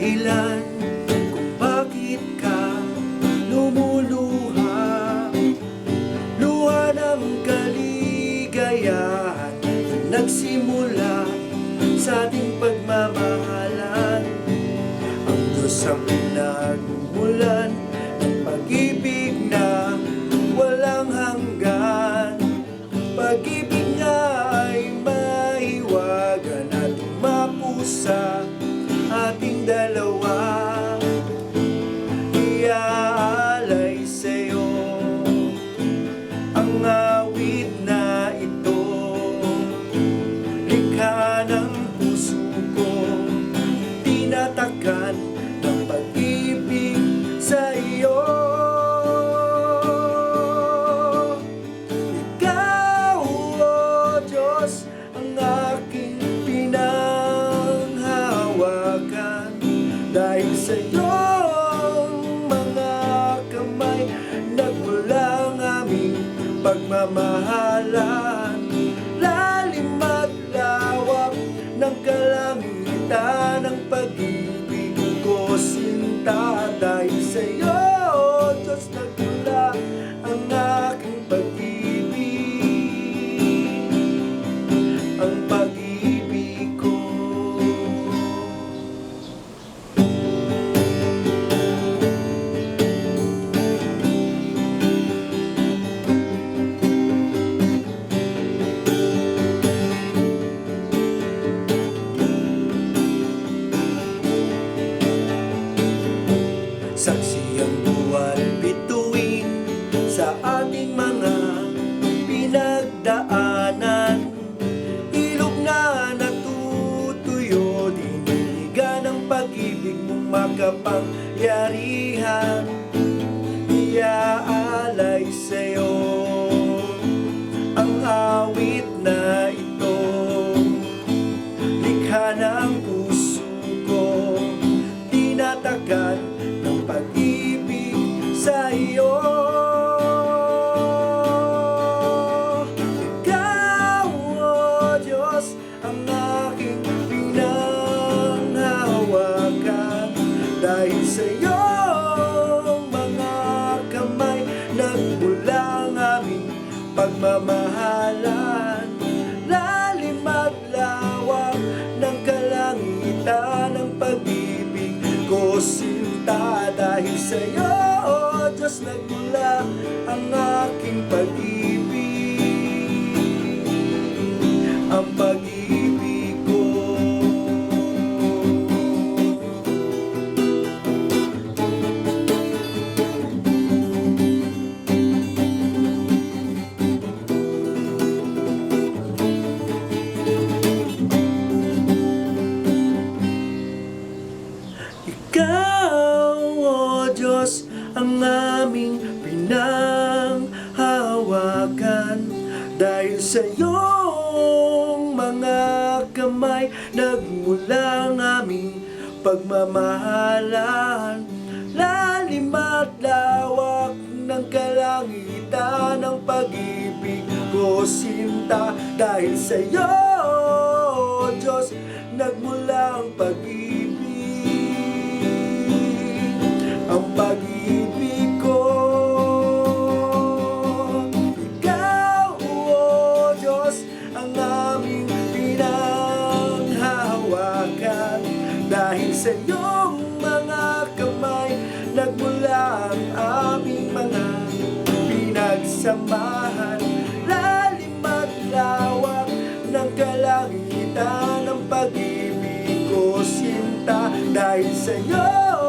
dahilan kung bakit ka lumuluha. Luha ng kaligayahan nagsimula sa ating pagmamahalan. Ang Diyos ang pinagmulan ng pag-ibig na walang hanggan. Pag-ibig na ay maiwagan at mapusa ating dalawa. Iaalay sa'yo ang awit na ito. Likha ng puso ko Tinatakan pagmamahalan Lalim at lawak ng kalangitan Ang pag-ibig ko sinta makapangyarihan Iaalay sa'yo. Ang awit na ito Likha ng puso ko. Tinatagan ng pag-ibig sa iyo Ikaw, O Diyos, ang aking Nagmula ang aming pagmamahalan. Lalim at lawak ng kalangitan Ang pag-ibig ko sinta Dahil sa iyo, O Diyos, nagmula ang aking pag-ibig Dahil sa iyong mga kamay Nagmula ang aming pagmamahalan. Lalim at lawak ng kalangitan Ang pag-ibig ko sinta. Dahil sa iyo, Diyos, nagmula ang pag-ibig pinanghahawakan Dahil sa iyong mga kamay Nagmula ang aming mga pinagsamahan. Lalim at lawak ng kalangitan Ang pag-ibig ko sinta Dahil sa iyo